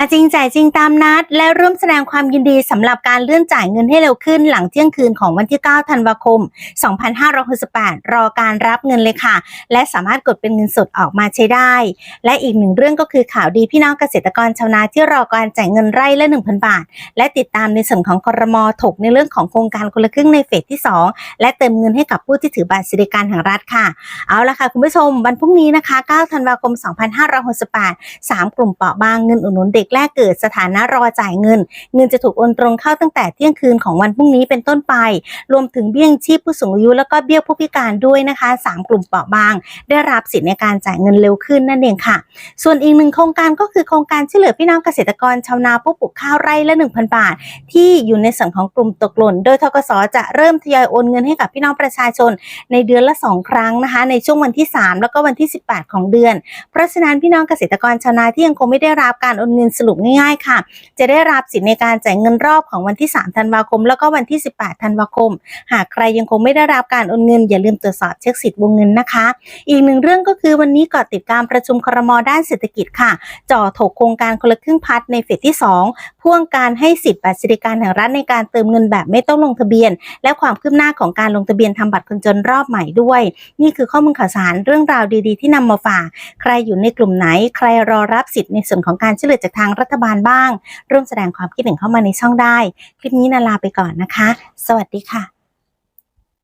มาจริงจ่ายจริงตามนัด และร่วมแสดงความยินดีสำหรับการเลื่อนจ่ายเงินให้เร็วขึ้นหลังเที่ยงคืนของวันที่ 9 ธันวาคม 2568 รอการรับเงินเลยค่ะ และสามารถกดเป็นเงินสดออกมาใช้ได้ และอีกหนึ่งเรื่องก็คือข่าวดีพี่น้องเกษตรกรชาวนาที่รอการจ่ายเงินไร่ละ 1,000 บาท และติดตามในส่วนของครมถกในเรื่องของโครงการคนละครึ่งในเฟสที่ 2 และเติมเงินให้กับผู้ที่ถือบัตรสวัสดิการแห่งรัฐค่ะ เอาละค่ะคุณผู้ชมวันพรุ่งนี้นะคะ 9 ธันวาคม 2568 3 กลุ่มเปราะบางเงินอุดหนุนเด็กแรกเกิดสถานะรอจ่ายเงิน เงินจะถูกโอนตรงเข้าตั้งแต่เที่ยงคืนของวันพรุ่งนี้เป็นต้นไป รวมถึงเบี้ยชีพผู้สูงอายุแล้วก็เบี้ยผู้พิการด้วยนะคะ 3 กลุ่มเปราะบาง ได้รับสิทธิในการจ่ายเงินเร็วขึ้นนั่นเองค่ะ ส่วนอีกหนึ่งโครงการก็คือโครงการช่วยเหลือพี่น้องเกษตรกรชาวนาผู้ปลูกข้าวไร่ละ 1,000 บาท ที่อยู่ในส่วนของกลุ่มตกหล่น โดยทกสจะเริ่มทยอยโอนเงินให้กับพี่น้องประชาชน ในเดือนละ 2 ครั้งนะคะ ในช่วงวันที่ 3 แล้วก็วันที่ 18 ของเดือน เพราะฉะนั้นพี่น้องเกษตรกรชาวนาที่ยังคงไม่ได้รับการโอนเงินสรุปง่ายๆค่ะ จะได้รับสิทธิในการจ่ายเงินรอบของวันที่ 3 ธันวาคม แล้วก็วันที่ 18 ธันวาคม หากใครยังคงไม่ได้รับการโอนเงิน อย่าลืมตรวจสอบเช็คสิทธิ์วงเงินนะคะ อีกหนึ่งเรื่องก็คือวันนี้ก่อติดการประชุมครมด้านเศรษฐกิจค่ะจ่อถกโครงการคนละครึ่งพัฒในเฟสที่ 2 พ่วงการให้สิทธิ์บัตรสวัสดิการแห่งรัฐในการเติมเงินแบบไม่ต้องลงทะเบียน และความคืบหน้าของการลงทะเบียนทำบัตรคนจนรอบใหม่ด้วย นี่คือข้อมูลข่าวสารเรื่องราวดีๆ ที่นำมาฝาก ใครอยู่ในกลุ่มไหน ใครรอรับสิทธิ์ในส่วนของการช่วยเหลือจากทางรัฐบาลบ้าง ร่วมแสดงความคิดเห็นเข้ามาในช่องได้ คลิปนี้นาลาไปก่อนนะคะ สวัสดีค่ะ